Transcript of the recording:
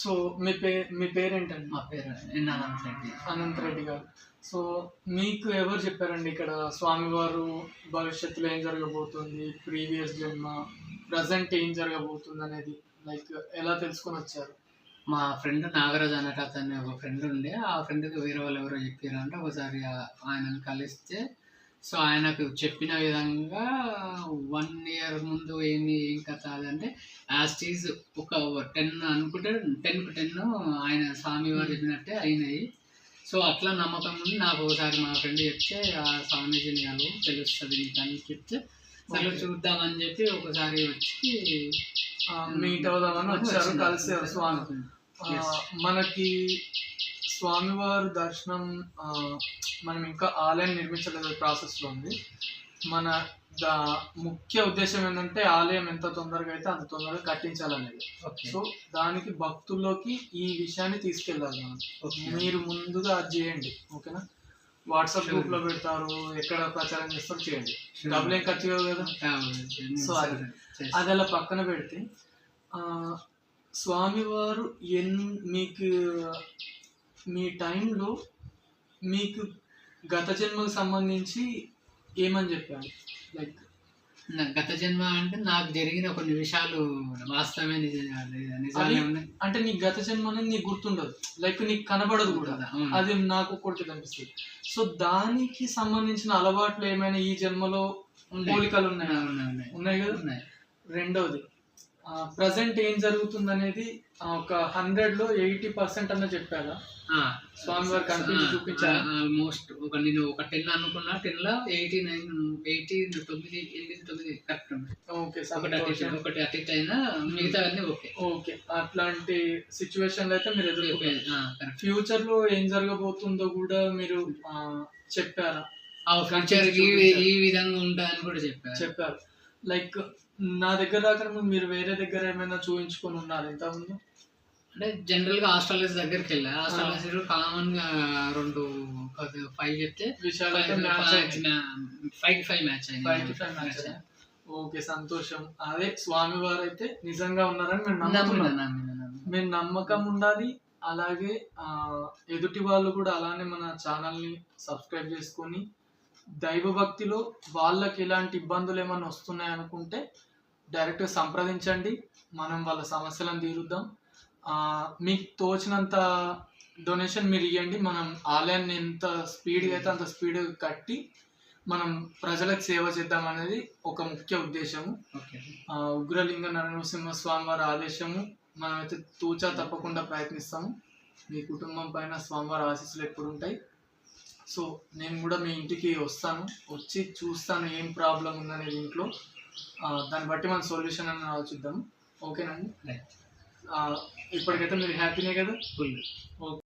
So మీ pay మీ పేరేంటండి? మా పేరు ఎన్నానంత రెడ్డి. అనంత్ రెడ్డి గారు. సో మీకు ఎవరు చెప్పారండి ఇక్కడ స్వామివారు భవిష్యత్తులో ఏం జరగబోతుంది ప్రీవియస్ జన్మ ప్రజెంట్ ఏం జరగబోతుంది అనేది లైక్ ఎలా తెలుసుకొని వచ్చారు? మా ఫ్రెండ్ నాగరాజ్ అన్నట్టు అతన్ని ఒక ఫ్రెండ్ ఉండే. ఆ ఫ్రెండ్కి వేరే వాళ్ళు ఎవరో చెప్పారు అంటే ఒకసారి ఆయనను కలిస్తే సో ఆయనకు చెప్పిన విధంగా వన్ ఇయర్ ముందు ఏమి ఏం కథ అదంటే యాజ్ టీజ్ ఒక టెన్ అనుకుంటే టెన్కు టెన్ ఆయన స్వామి వారు చెప్పినట్టే అయినాయి. సో అట్లా నమ్మకం ఉంది. నాకు ఒకసారి మా ఫ్రెండ్ చెప్తే ఆ స్వామీజీని కలువు తెలుస్తుంది నీకు అని చెప్తే సరే చూద్దామని చెప్పి ఒకసారి వచ్చి మీట్ అవుదామని వచ్చారు కలిసారు స్వామి. మనకి స్వామివారి దర్శనం మనం ఇంకా ఆలయం నిర్మించలేదు ప్రాసెస్లో ఉంది. మన దా ముఖ్య ఉద్దేశం ఏంటంటే ఆలయం ఎంత తొందరగా అయితే అంత తొందరగా కట్టించాలనేది. సో దానికి భక్తుల్లోకి ఈ విషయాన్ని తీసుకెళ్ళాలి మనం. ఓకే. మీరు ముందుగా అది చేయండి ఓకేనా? వాట్సాప్. గ్రూప్లో పెడతారు ఎక్కడ ప్రచారం చేస్తారు చేయండి. డబ్బులు ఏం ఖర్చు కావు కదా? సో అది అది అలా పక్కన పెడితే స్వామివారు ఎన్ మీకు మీ టైంలో మీకు గత జన్మకు సంబంధించి ఏమని చెప్పారు లైక్ నా గత జన్మ అంటే నాకు జరిగిన కొన్ని విషయాలు వాస్తవమే నిజాలు ఉన్నాయి అంటే నీ గత జన్మ అనేది నీకు గుర్తుండదు లైక్ నీకు కనబడదు కూడా. అది నాకు ఒకటి కనిపిస్తుంది సో దానికి సంబంధించిన అలవాట్లు ఏమైనా ఈ జన్మలో. పోలికలు ఉన్నాయి. ఉన్నాయి కదా ఉన్నాయి. రెండవది ప్రజెంట్ ఏం జరుగుతుంది అనేది ఒక హండ్రెడ్లో ఎయిటీ పర్సెంట్ అన్న చెప్పారా కనిపించి ఆ, చూపించారా? ఆల్మోస్ట్ ఒక నేను ఒక టెన్ అనుకున్నా టెన్లో ఎయిటీ నైన్ ఎయిటీ తొమ్మిది ఎనిమిది తొమ్మిది కరెక్ట్ ఓకే ఒకటి అటు ఇటు, ఒకటి అటు ఇటు అయినా మిగతా అన్నీ ఓకే. ఓకే అట్లాంటి సిచ్యువేషన్ అయితే మీరు కరెక్ట్ ఫ్యూచర్లో ఏం జరగబోతుందో కూడా మీరు చెప్పారా? ఆ ఫ్యూచర్ ఈ ఈ విధంగా ఉంటాయని కూడా చెప్పారు. చెప్పారు. లైక్ నా దగ్గర దాకా మీరు వేరే దగ్గర ఏమైనా చూపించుకొని ఉన్నారు ఇంతకుముందు? అంటే జనరల్గా ఆస్ట్రాలజీ దగ్గరికి వెళ్ళా. ఆస్ట్రాలజీ కామన్గా రెండు ఫైవ్ చెప్తే five five match five match. Okay సంతోషం. అదే స్వామి వారు అయితే నిజంగా ఉన్నారని మేము నమ్ముతున్నాం. మేము నమ్మకం ఉండాలి. అలాగే ఎదుటి వాళ్ళు కూడా అలానే మన ఛానల్ని సబ్స్క్రైబ్ చేసుకొని దైవ భక్తిలో వాళ్ళకి ఎలాంటి ఇబ్బందులు ఏమైనా వస్తున్నాయి అనుకుంటే డైరెక్ట్ సంప్రదించండి మనం వాళ్ళ సమస్యలను తీరుద్దాం. మీకు తోచినంత డొనేషన్ మీరు ఇవ్వండి మనం ఆలయాన్ని ఎంత స్పీడ్గా అయితే అంత స్పీడ్ కట్టి మనం ప్రజలకు సేవ చేద్దాం అనేది ఒక ముఖ్య ఉద్దేశము. ఉగ్రలింగ నరసింహ స్వామి వారి ఆదేశము మనమైతే తూచా తప్పకుండా ప్రయత్నిస్తాము. మీ కుటుంబం పైన స్వామివారి ఆశీస్సులు ఎప్పుడు ఉంటాయి సో నేను కూడా మీ ఇంటికి వస్తాను. వచ్చి చూస్తాను ఏం ప్రాబ్లం ఉందనేది ఇంట్లో దాన్ని బట్టి మన సొల్యూషన్ అని ఆలోచిద్దాము. ఓకేనండి? రైట్ ఇప్పటికైతే మీరు హ్యాపీనే కదా? Full okay.